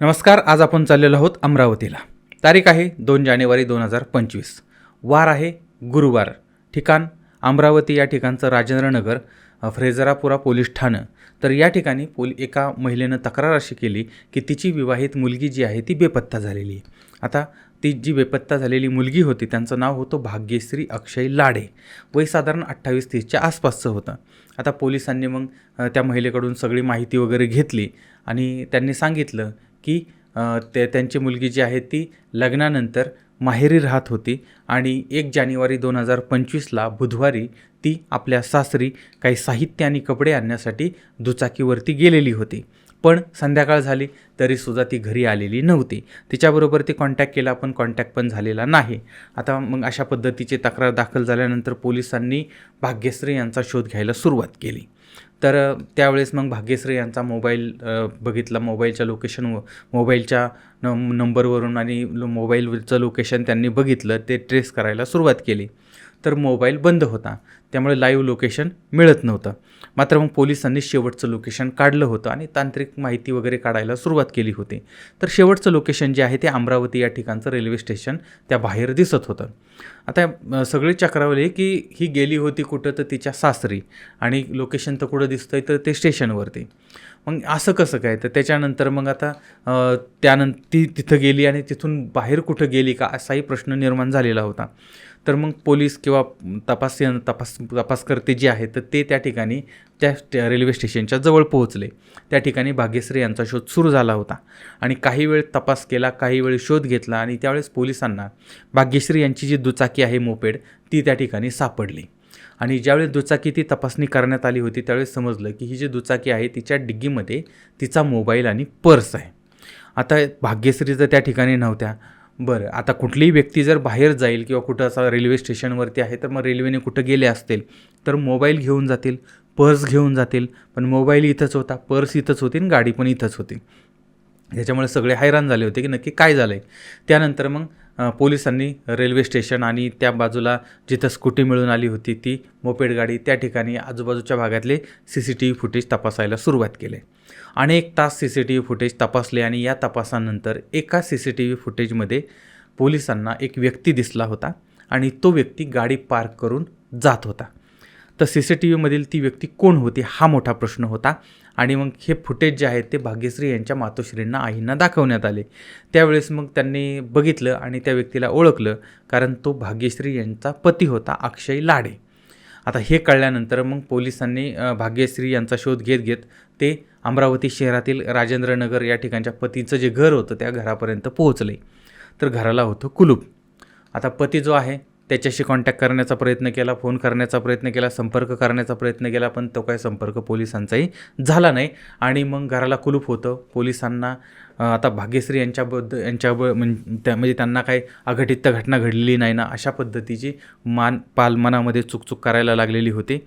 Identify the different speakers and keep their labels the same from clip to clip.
Speaker 1: नमस्कार आज आपण चाललेलो आहोत अमरावतीला. तारीख आहे दोन जानेवारी दोन हजार पंचवीस. वार आहे गुरुवार. ठिकाण अमरावती या ठिकाणचं राजेंद्रनगर फ्रेझरापुरा पोलीस ठाणं. तर या ठिकाणी पोल एका महिलेनं तक्रार अशी केली की तिची विवाहित मुलगी जी आहे ती बेपत्ता झालेली आहे. आता ती जी बेपत्ता झालेली मुलगी होती त्यांचं नाव होतं भाग्यश्री अक्षय लाडे. वय साधारण अठ्ठावीस तीसच्या आसपासचं होतं. आता पोलिसांनी मग त्या महिलेकडून सगळी माहिती वगैरे घेतली आणि त्यांनी सांगितलं की ते त्यांची मुलगी जी आहे ती लग्नानंतर माहेरी राहत होती आणि एक जानेवारी दोन हजार पंचवीसला बुधवारी ती आपल्या सासरी काही साहित्य आणि कपडे आणण्यासाठी दुचाकीवरती गेलेली होती. पण संध्याकाळ झाली तरीसुद्धा ती घरी आलेली नव्हती. तिच्याबरोबर ती कॉन्टॅक्ट केला पण कॉन्टॅक्ट पण झालेला नाही. आता मग अशा पद्धतीची तक्रार दाखल झाल्यानंतर पोलिसांनी भाग्यश्री यांचा शोध घ्यायला सुरुवात केली. तर त्यावेळेस मग भाग्यश्री यांचा मोबाईल बघितला. मोबाईलच्या लोकेशन मोबाईलच्या न नंबरवरून आणि लो- मोबाईलचं लोकेशन त्यांनी बघितलं. ते ट्रेस करायला सुरुवात केली. तर मोबाईल बंद होता. त्यामुळे लाईव्ह लोकेशन मिळत नव्हतं. मात्र मग पोलिसांनी शेवटचं लोकेशन काढलं होतं आणि तांत्रिक माहिती वगैरे काढायला सुरुवात केली होती. तर शेवटचं लोकेशन जे आहे ते अमरावती या ठिकाणचं रेल्वे स्टेशन त्या बाहेर दिसत होतं. आता सगळे चक्रावले की ही गेली होती कुठं तर तिच्या सासरी आणि लोकेशन तर कुठं दिसतंय तर ते स्टेशनवरती मग असं कसं काय? तर त्याच्यानंतर मग आता अ, त्यानंतर ती तिथं गेली आणि तिथून बाहेर कुठं गेली का असाही प्रश्न निर्माण झालेला होता. तर मग पोलीस किंवा तपास तपास तपासकर्ते जे आहेत तर ते त्या ठिकाणी त्या रेल्वे स्टेशनच्या जवळ पोहोचले. त्या ठिकाणी भाग्यश्री यांचा शोध सुरू झाला होता. आणि काही वेळ तपास केला काही वेळ शोध घेतला आणि त्यावेळेस पोलिसांना भाग्यश्री यांची जी दुचाकी आहे मोपेड ती त्या ठिकाणी सापडली. आणि ज्यावेळेस दुचाकी ती तपासणी करण्यात आली होती त्यावेळेस समजलं की ही जी दुचाकी आहे तिच्या डिग्गीमध्ये तिचा मोबाईल आणि पर्स आहे. आता भाग्यश्री जर त्या ठिकाणी नव्हत्या बरं आता कुठलीही व्यक्ती जर बाहेर जाईल किंवा कुठं असा रेल्वे स्टेशनवरती आहे तर मग रेल्वेने कुठं गेले असतील? तर मोबाईल घेऊन जातील पर्स घेऊन जातील पण मोबाईल इथंच होता पर्स इथंच होती आणि गाडी पण इथंच होती. याच्यामुळे सगळे हैराण झाले होते की नक्की काय झालं आहे त्यानंतर मग पोलिसांनी रेल्वे स्टेशन आणि त्या बाजूला जिथं स्कूटी मिळून आली होती ती मोपेड गाडी त्या ठिकाणी आजूबाजूच्या भागातले C C T V footage तपासायला सुरुवात केले. अनेक तास C C T V footage तपासले आणि या तपासानंतर एका सी सी टी व्ही फुटेजमध्ये पोलिसांना एक व्यक्ती दिसला होता आणि तो व्यक्ती गाडी पार्क करून जात होता. तर सी सी टी व्हीमधील ती व्यक्ती कोण होती हा मोठा प्रश्न होता. आणि मग हे फुटेज जे आहेत ते भाग्यश्री यांच्या मातोश्रींना आईंना दाखवण्यात आले. त्यावेळेस मग त्यांनी बघितलं आणि त्या व्यक्तीला ओळखलं कारण तो भाग्यश्री यांचा पती होता अक्षय लाडे. आता हे कळल्यानंतर मग पोलिसांनी भाग्यश्री यांचा शोध घेत घेत ते अमरावती शहरातील राजेंद्रनगर या ठिकाणच्या पतीचं जे घर होतं त्या घरापर्यंत पोहोचले. तर घराला होतं कुलूप. आता पती जो आहे त्याच्याशी कॉन्टॅक्ट करण्याचा प्रयत्न केला फोन करण्याचा प्रयत्न केला संपर्क करण्याचा प्रयत्न केला पण तो काही संपर्क पोलिसांचाही झाला नाही. आणि मग घराला कुलूप होतं. पोलिसांना आता भाग्यश्री यांच्याबद्दल यांच्या म्हणजे त्या म्हणजे त्यांना काही अघटित घटना घडलेली नाही ना अशा पद्धतीची मान पाल मनामध्ये चुकचूक करायला लागलेली होती.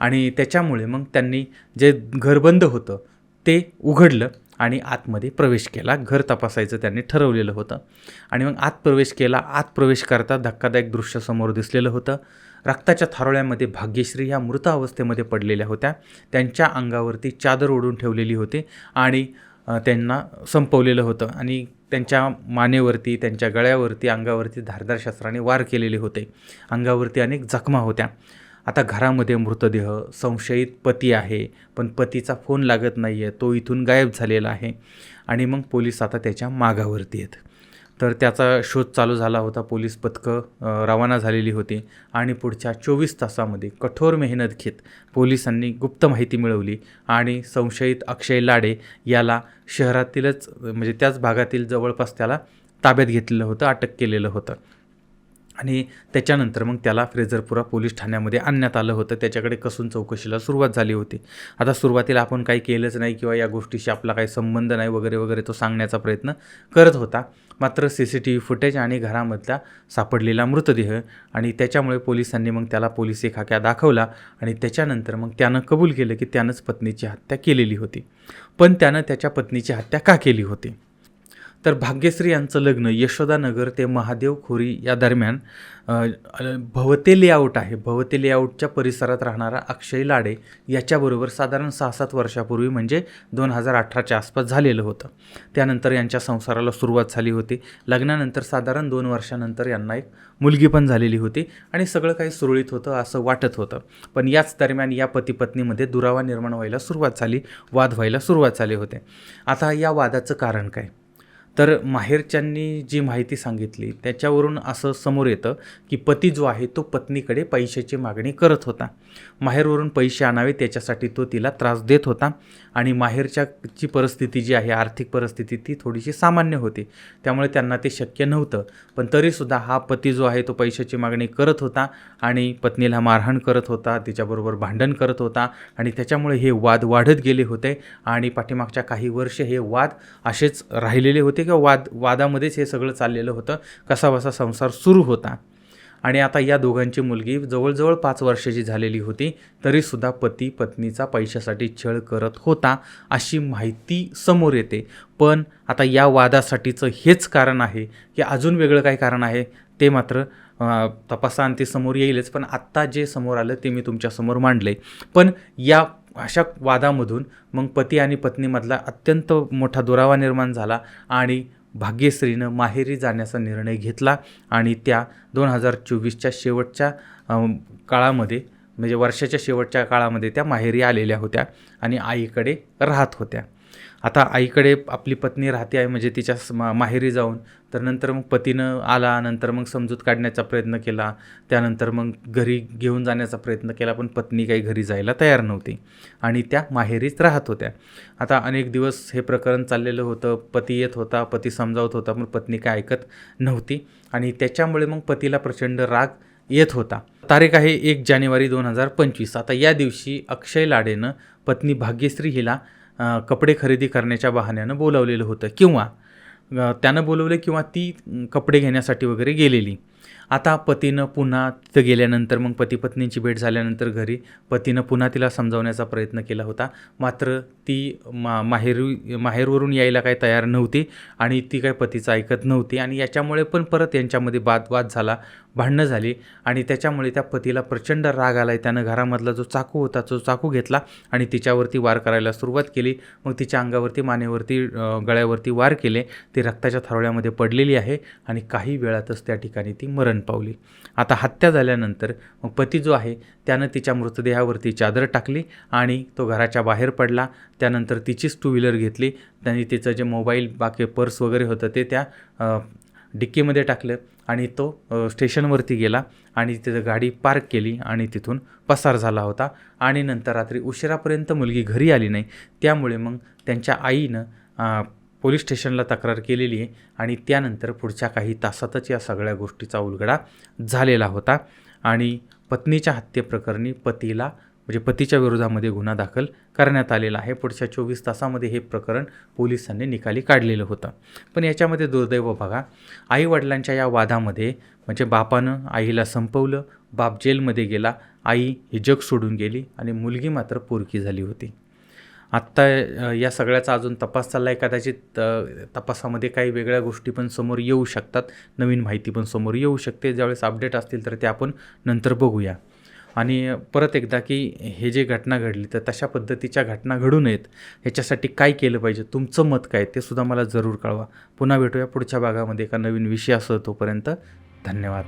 Speaker 1: आणि त्याच्यामुळे मग त्यांनी जे घर बंद होतं ते उघडलं. आणि आतमध्ये प्रवेश केला. घर तपासायचं त्यांनी ठरवलेलं होतं. आणि मग आत प्रवेश केला. आत प्रवेश करता धक्कादायक दृश्य समोर दिसलेलं होतं. रक्ताच्या थारोळ्यामध्ये भाग्यश्री ह्या मृत अवस्थेमध्ये पडलेल्या होत्या. त्यांच्या अंगावरती चादर ओढून ठेवलेली होती आणि त्यांना संपवलेलं होतं. आणि त्यांच्या मानेवरती त्यांच्या गळ्यावरती अंगावरती धारदार शस्त्राने वार केलेले होते. अंगावरती अनेक जखमा होत्या. आता घरामध्ये मृतदेह संशयित पती आहे पण पतीचा फोन लागत नाही आहे तो इथून गायब झालेला आहे. आणि मग पोलीस आता त्याच्या मागावरती आहेत. तर त्याचा शोध चालू झाला होता पोलीस पथकं रवाना झालेली होती. आणि पुढच्या चोवीस तासामध्ये कठोर मेहनत घेत पोलिसांनी गुप्त माहिती मिळवली आणि संशयित अक्षय लाडे याला शहरातीलच म्हणजे त्याच भागातील जवळपास त्याला ताब्यात घेतलेलं होतं अटक केलेलं होतं. आणि त्याच्यानंतर मग त्याला फ्रेझरपुरा पोलीस ठाण्यामध्ये आणण्यात आलं होतं. त्याच्याकडे कसून चौकशीला सुरुवात झाली होती. आता सुरुवातीला आपण काही केलंच नाही किंवा या गोष्टीशी आपला काही संबंध नाही वगैरे वगैरे तो सांगण्याचा प्रयत्न करत होता. मात्र C C T V footage आणि घरामधला सापडलेला मृतदेह आणि त्याच्यामुळे पोलिसांनी मग त्याला पोलिसी खाक्या दाखवला आणि त्याच्यानंतर मग त्यानं कबूल केलं की त्यानंच पत्नीची हत्या केलेली होती. पण त्यानं त्याच्या पत्नीची हत्या का केली होती? तर भाग्यश्री यांचं लग्न यशोदानगर ते महादेव खोरी या दरम्यान भवते लेआउट आहे. भवते लेआउटच्या परिसरात राहणारा अक्षय लाडे याच्याबरोबर साधारण सहा सात वर्षापूर्वी म्हणजे दोन हजार अठराच्या आसपास झालेलं होतं. त्यानंतर यांच्या संसाराला सुरुवात झाली होती. लग्नानंतर साधारण दोन वर्षानंतर यांना एक मुलगी पण झालेली होती आणि सगळं काही सुरळीत होतं असं वाटत होतं. पण याच दरम्यान या पतीपत्नीमध्ये दुरावा निर्माण व्हायला सुरुवात झाली वाद व्हायला सुरुवात झाली होते. आता या वादाचं कारण काय? तर माहेरच्यांनी जी माहिती सांगितली त्याच्यावरून असं समोर येतं की पती जो आहे तो पत्नीकडे पैशाची मागणी करत होता. माहेरवरून पैसे आणावे त्याच्यासाठी तो तिला त्रास देत होता आणि माहेरच्याची परिस्थिती जी आहे आर्थिक परिस्थिती ती थोडीशी सामान्य होती. त्यामुळे त्यांना ते शक्य नव्हतं. पण तरीसुद्धा हा पती जो आहे तो पैशाची मागणी करत होता आणि पत्नीला मारहाण करत होता तिच्याबरोबर भांडण करत होता आणि त्याच्यामुळे हे वाद वाढत गेले होते आणि पाठीमागच्या काही वर्ष हे वाद असेच राहिलेले होते. किंवा वाद वादामध्येच हे सगळं चाललेलं होतं. कसाबसा संसार सुरू होता. आणि आता या दोघांची मुलगी जवळजवळ पाच वर्षाची झालेली होती तरीसुद्धा पती पत्नीचा पैशासाठी छळ करत होता अशी माहिती समोर येते. पण आता या वादासाठीचं हेच कारण आहे की अजून वेगळं काय कारण आहे ते मात्र तपासाअंती समोर येईलच. पण आत्ता जे समोर आलं ते मी तुमच्यासमोर मांडले पण या अशा वादामधून मग पती आणि पत्नीमधला अत्यंत मोठा दुरावा निर्माण झाला आणि भाग्यश्रीनं माहेरी जाण्याचा निर्णय घेतला आणि त्या दोन हजार चोवीसच्या शेवटच्या काळामध्ये म्हणजे वर्षाच्या शेवटच्या काळामध्ये त्या माहेरी आलेल्या होत्या आणि आईकडे राहत होत्या. आता आईकडे आपली पत्नी राहते आहे म्हणजे तिच्या मा- माहेरी जाऊन तर नंतर मग पतीनं आला नंतर मग समजूत काढण्याचा प्रयत्न केला त्यानंतर मग घरी घेऊन जाण्याचा प्रयत्न केला पण पत्नी काही घरी जायला तयार नव्हती आणि त्या माहेरीच राहत होत्या. आता अनेक दिवस हे प्रकरण चाललेलं होतं पती येत होता पती समजावत होता पण पत्नी काय ऐकत नव्हती आणि त्याच्यामुळे मग पतीला प्रचंड राग येत होता. तारीख आहे एक जानेवारी दोन हजार पंचवीस. आता या दिवशी अक्षय लाडेनं पत्नी भाग्यश्री हिला कपडे खरेदी करण्याच्या बहाण्यानं बोलावलेलं होतं. किंवा त्यानं बोलवलं किंवा ती कपडे घेण्यासाठी वगैरे गेलेली. आता पतीनं पुन्हा तिथं गेल्यानंतर मग पती पत्नींची भेट झाल्यानंतर घरी पतीनं पुन्हा तिला समजावण्याचा प्रयत्न केला होता. मात्र ती मा माहेरू माहेरवरून यायला काही तयार नव्हती आणि ती काय पतीचं ऐकत नव्हती. आणि याच्यामुळे पण परत यांच्यामध्ये वादवाद झाला. भांडणं झाली आणि त्याच्यामुळे त्या पतीला प्रचंड राग आला आहे त्यानं घरामधला जो चाकू होता तो चाकू घेतला आणि तिच्यावरती वार करायला सुरुवात केली. मग तिच्या अंगावरती मानेवरती गळ्यावरती वार केले. ती रक्ताच्या थारोळ्यामध्ये पडलेली आहे आणि काही वेळातच त्या ठिकाणी ती मरण पावली. आता हत्या झाल्यानंतर मग पती जो आहे त्यानं तिच्या मृतदेहावरती चादर टाकली आणि तो घराच्या बाहेर पडला. त्यानंतर तिचीच टू व्हीलर घेतली. त्यांनी तिचं जे मोबाईल बाकी पर्स वगैरे होतं ते त्या डिक्कीमध्ये टाकलं. आणि तो स्टेशनवरती गेला आणि तिथं गाडी पार्क केली आणि तिथून पसार झाला होता. आणि नंतर रात्री उशिरापर्यंत मुलगी घरी आली नाही. त्यामुळे मग त्यांच्या आईनं पोलीस स्टेशनला तक्रार केलेली आहे आणि त्यानंतर पुढच्या काही तासातच या सगळ्या गोष्टीचा उलगडा झालेला होता. आणि पत्नीच्या हत्येप्रकरणी पतीला म्हणजे पतीच्या विरोधामध्ये गुन्हा दाखल करण्यात आलेला आहे. पुढच्या चोवीस तासामध्ये हे प्रकरण पोलिसांनी निकाली काढलेलं होतं. पण याच्यामध्ये दुर्दैव बघा आईवडिलांच्या या वादामध्ये म्हणजे बापानं आईला संपवलं बाप जेलमध्ये गेला आई ही जग सोडून गेली आणि मुलगी मात्र पोरकी झाली होती. आत्ता या सगळ्याचा अजून तपास चालला आहे कदाचित तपासामध्ये काही वेगळ्या गोष्टी पण समोर येऊ शकतात. नवीन माहिती पण समोर येऊ शकते. ज्यावेळेस अपडेट असतील तर ते आपण नंतर बघूया. आणि परत एकदा की हे जे घटना घडली तर तशा पद्धतीच्या घटना घडू नयेत ह्याच्यासाठी काय केलं पाहिजे तुमचं मत काय ते सुद्धा मला जरूर कळवा. पुन्हा भेटूया पुढच्या भागामध्ये एका नवीन विषयासह तोपर्यंत धन्यवाद.